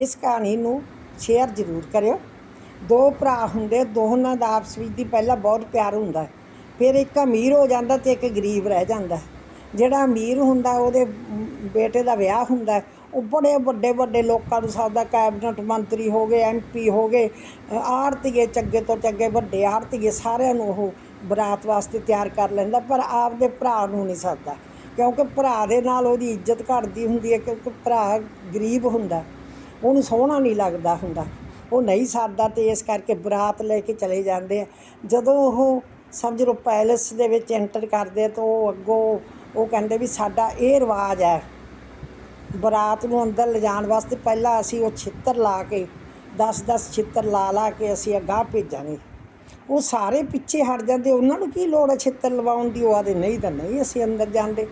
ਇਸ ਕਹਾਣੀ ਨੂੰ ਸ਼ੇਅਰ ਜ਼ਰੂਰ ਕਰਿਓ। ਦੋ ਭਰਾ ਹੁੰਦੇ, ਦੋਨਾਂ ਦਾ ਆਪਸ ਵਿੱਚ ਦੀ ਪਹਿਲਾਂ ਬਹੁਤ ਪਿਆਰ ਹੁੰਦਾ ਫਿਰ ਇੱਕ ਅਮੀਰ ਹੋ ਜਾਂਦਾ ਤੇ ਇੱਕ ਗਰੀਬ ਰਹਿ ਜਾਂਦਾ ਜਿਹੜਾ ਅਮੀਰ ਹੁੰਦਾ, ਉਹਦੇ ਬੇਟੇ ਦਾ ਵਿਆਹ ਹੁੰਦਾ ਉਹ ਬੜੇ ਵੱਡੇ ਵੱਡੇ ਲੋਕਾਂ ਨੂੰ ਸਭ ਦਾ ਕੈਬਨਿਟ ਮੰਤਰੀ ਹੋ ਗਏ ਐਮਪੀ ਹੋ ਗਏ, ਆੜਤੀਏ ਚੰਗੇ ਤੋਂ ਚੰਗੇ, ਵੱਡੇ ਆੜਤੀਏ ਸਾਰਿਆਂ ਨੂੰ ਉਹ ਬਰਾਤ ਵਾਸਤੇ ਤਿਆਰ ਕਰ ਲੈਂਦਾ, ਪਰ ਆਪਦੇ ਭਰਾ ਨੂੰ ਨਹੀਂ ਸੱਦਦਾ। ਕਿਉਂਕਿ ਭਰਾ ਦੇ ਨਾਲ ਉਹਦੀ ਇੱਜ਼ਤ ਘਟਦੀ ਹੁੰਦੀ ਹੈ, ਕਿਉਂਕਿ ਭਰਾ ਗਰੀਬ ਹੁੰਦਾ। ਉਹਨੂੰ ਸੋਹਣਾ ਨਹੀਂ ਲੱਗਦਾ ਹੁੰਦਾ। ਉਹ ਨਹੀਂ ਸਰਦਾ ਤੇ ਇਸ ਕਰਕੇ ਬਰਾਤ ਲੈ ਕੇ ਚਲੇ ਜਾਂਦੇ ਆ। ਜਦੋਂ ਉਹ ਸਮਝ ਲਓ ਪੈਲਸ ਦੇ ਵਿੱਚ ਐਂਟਰ ਕਰਦੇ ਆ ਤਾਂ ਉਹ ਅੱਗੋਂ ਉਹ ਕਹਿੰਦੇ ਵੀ ਸਾਡਾ ਇਹ ਰਿਵਾਜ ਹੈ। ਬਰਾਤ ਨੂੰ ਅੰਦਰ ਲਿਜਾਣ ਵਾਸਤੇ ਪਹਿਲਾਂ ਅਸੀਂ ਉਹ ਛਿੱਤਰ ਲਾ ਕੇ 10-10 ਛਿੱਤਰ ਲਾ ਲਾ ਕੇ ਅਸੀਂ ਅਗਾਂਹ ਭੇਜਾਂਗੇ। ਉਹ ਸਾਰੇ ਪਿੱਛੇ ਹਟ ਜਾਂਦੇ, ਉਹਨਾਂ ਨੂੰ ਕੀ ਲੋੜ ਹੈ ਛਿੱਤਰ ਲਵਾਉਣ ਦੀ? ਉਹ ਆਦੇ ਨਹੀਂ ਤਾਂ ਨਹੀਂ, ਅਸੀਂ ਅੰਦਰ ਜਾਂਦੇ।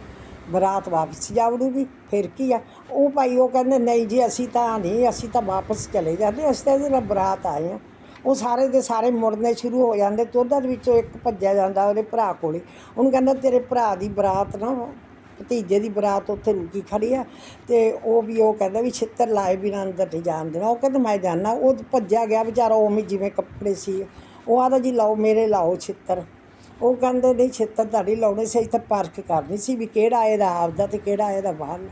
ਬਰਾਤ ਵਾਪਸ ਜਾ ਜਾਵੜੂਗੀ, ਫਿਰ ਕੀ ਆ? ਉਹ ਭਾਈ ਉਹ ਕਹਿੰਦੇ, ਨਹੀਂ ਜੀ, ਅਸੀਂ ਤਾਂ ਨਹੀਂ, ਅਸੀਂ ਤਾਂ ਵਾਪਸ ਚਲੇ ਜਾਂਦੇ ਅਸੀਂ ਤਾਂ ਇਹਦੇ ਨਾਲ ਬਰਾਤ ਆਏ ਆ ਉਹ ਸਾਰੇ ਦੇ ਸਾਰੇ ਮੁੜਨੇ ਸ਼ੁਰੂ ਹੋ ਜਾਂਦੇ ਤੇ ਉਹਦਾ ਦੇ ਵਿੱਚੋਂ ਇੱਕ ਭੱਜਿਆ ਜਾਂਦਾ ਉਹਦੇ ਭਰਾ ਕੋਲੇ। ਉਹਨੂੰ ਕਹਿੰਦਾ, ਤੇਰੇ ਭਰਾ ਦੀ ਬਰਾਤ ਨਾ, ਭਤੀਜੇ ਦੀ ਬਰਾਤ ਉੱਥੇ ਰੁਕੀ ਖੜੀ ਆ। ਤੇ ਉਹ ਵੀ ਉਹ ਕਹਿੰਦਾ ਵੀ ਛਿੱਤਰ ਲਾਏ ਬਿਨਾਂ ਅੰਦਰ ਨਹੀਂ ਜਾਣ ਦੇਣਾ। ਉਹ ਕਹਿੰਦਾ, ਮੈਂ ਜਾਣਾ। ਉਹ ਭੱਜਿਆ ਗਿਆ, ਵਿਚਾਰਾ ਉਵੇਂ ਜਿਵੇਂ ਕੱਪੜੇ ਸੀ। ਉਹ ਆਦਾ ਜੀ, ਲਾਓ, ਮੇਰੇ ਲਾਓ ਛਿੱਤਰ। ਉਹ ਕਹਿੰਦੇ, ਨਹੀਂ, ਛਿੱਤਰ ਤੁਹਾਡੀ ਲਾਉਣੇ ਸੀ ਇੱਥੇ ਪਰਖ ਕਰਨੀ ਸੀ ਵੀ ਕਿਹੜਾ ਇਹਦਾ ਆਪਦਾ ਤੇ ਕਿਹੜਾ ਇਹਦਾ ਬਾਹਰ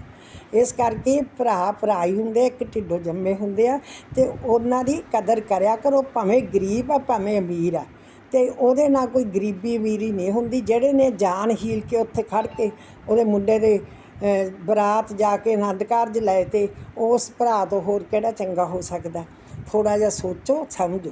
ਇਸ ਕਰਕੇ ਭਰਾ ਭਰਾ ਹੀ ਹੁੰਦੇ, ਇੱਕ ਢਿੱਡੋਂ ਜੰਮੇ ਹੁੰਦੇ ਆ ਤੇ ਉਹਨਾਂ ਦੀ ਕਦਰ ਕਰਿਆ ਕਰੋ, ਭਾਵੇਂ ਗਰੀਬ ਆ, ਭਾਵੇਂ ਅਮੀਰ ਆ। ਤੇ ਉਹਦੇ ਨਾਲ ਕੋਈ ਗਰੀਬੀ ਅਮੀਰੀ ਨਹੀਂ ਹੁੰਦੀ, ਜਿਹੜੇ ਨੇ ਜਾਨ ਹੀਲ ਕੇ ਉੱਥੇ ਖੜ ਕੇ ਉਹਦੇ ਮੁੰਡੇ ਦੇ ਬਰਾਤ ਜਾ ਕੇ ਆਨੰਦ ਕਾਰਜ ਲਏ ਤੇ ਉਸ ਭਰਾ ਤੋਂ ਹੋਰ ਕਿਹੜਾ ਚੰਗਾ ਹੋ ਸਕਦਾ? ਥੋੜਾ ਜਿਹਾ ਸੋਚੋ, ਸਮਝੋ।